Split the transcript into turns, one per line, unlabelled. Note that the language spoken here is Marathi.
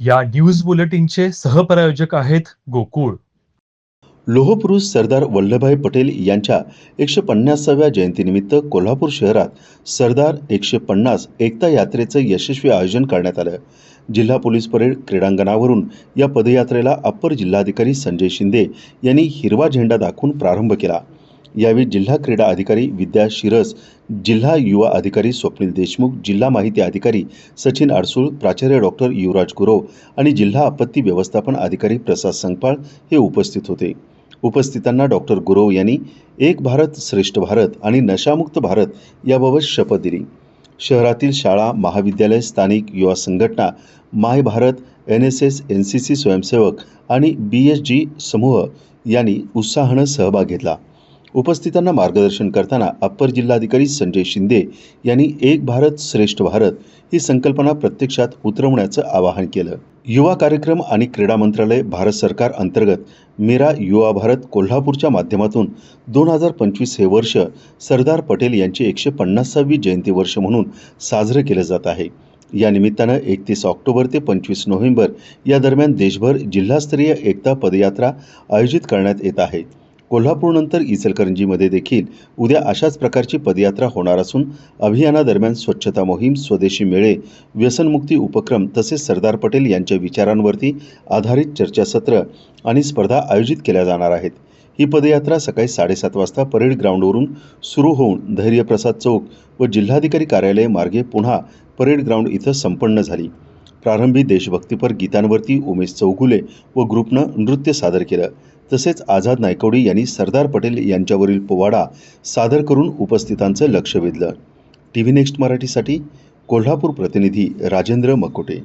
या न्यूज बुलेटिनचे सहप्रायोजक आहेत गोकुळ.
लोहपुरुष सरदार वल्लभभाई पटेल यांच्या एकशे पन्नासाव्या जयंतीनिमित्त कोल्हापूर शहरात सरदार एकशे पन्नास एकता यात्रेचं यशस्वी आयोजन करण्यात आलं. जिल्हा पोलीस परेड क्रीडांगणावरून या पदयात्रेला अप्पर जिल्हाधिकारी संजय शिंदे यांनी हिरवा झेंडा दाखवून प्रारंभ केला. यावेळी जिल्हा क्रीडा अधिकारी विद्या शिरस जिल्हा युवा अधिकारी स्वप्नील देशमुख जिल्हा माहिती अधिकारी सचिन आडसूळ प्राचार्य डॉक्टर युवराज गुरव आणि जिल्हा आपत्ती व्यवस्थापन अधिकारी प्रसाद संगपाळ हे उपस्थित होते. उपस्थितांना डॉक्टर गुरव यांनी एक भारत श्रेष्ठ भारत आणि नशामुक्त भारत याबाबत शपथ दिली. शहरातील शाळा महाविद्यालय स्थानिक युवा संघटना my Bharat N S S N C C स्वयंसेवक आणि बी एस जी समूह यांनी उत्साहानं सहभाग घेतला. उपस्थितांना मार्गदर्शन करताना अप्पर जिल्हाधिकारी संजय शिंदे यांनी एक भारत श्रेष्ठ भारत ही संकल्पना प्रत्यक्षात उतरवण्याचं आवाहन केलं. युवा कार्यक्रम आणि क्रीडा मंत्रालय भारत सरकार अंतर्गत मेरा युवा भारत कोल्हापूरच्या माध्यमातून दोन हजार पंचवीस हे वर्ष सरदार पटेल यांची एकशे पन्नासावी जयंती वर्ष म्हणून साजरं केलं जात आहे. या निमित्तानं एकतीस ऑक्टोबर ते पंचवीस नोव्हेंबर या दरम्यान देशभर जिल्हास्तरीय एकता पदयात्रा आयोजित करण्यात येत आहे. कोल्हापूरनंतर इचलकरंजीमध्ये देखील उद्या अशाच प्रकारची पदयात्रा होणार असून अभियानादरम्यान स्वच्छता मोहीम स्वदेशी मेळे व्यसनमुक्ती उपक्रम तसेच सरदार पटेल यांच्या विचारांवरती आधारित चर्चासत्र आणि स्पर्धा आयोजित केल्या जाणार आहेत. ही पदयात्रा सकाळी साडेसात वाजता परेड ग्राउंडवरून सुरू होऊन धैर्यप्रसाद चौक व जिल्हाधिकारी कार्यालय मार्गे पुन्हा परेड ग्राउंड इथं संपन्न झाली. प्रारंभी देशभक्तीपर गीतांवरती उमेश चौगुले व ग्रुपनं नृत्य सादर केलं. तसेच आझाद नायकवडी यांनी सरदार पटेल यांच्यावरील पोवाडा सादर करून उपस्थितांचं लक्ष वेधलं. टी व्ही नेक्स्ट मराठीसाठी कोल्हापूर प्रतिनिधी राजेंद्र मकोटे.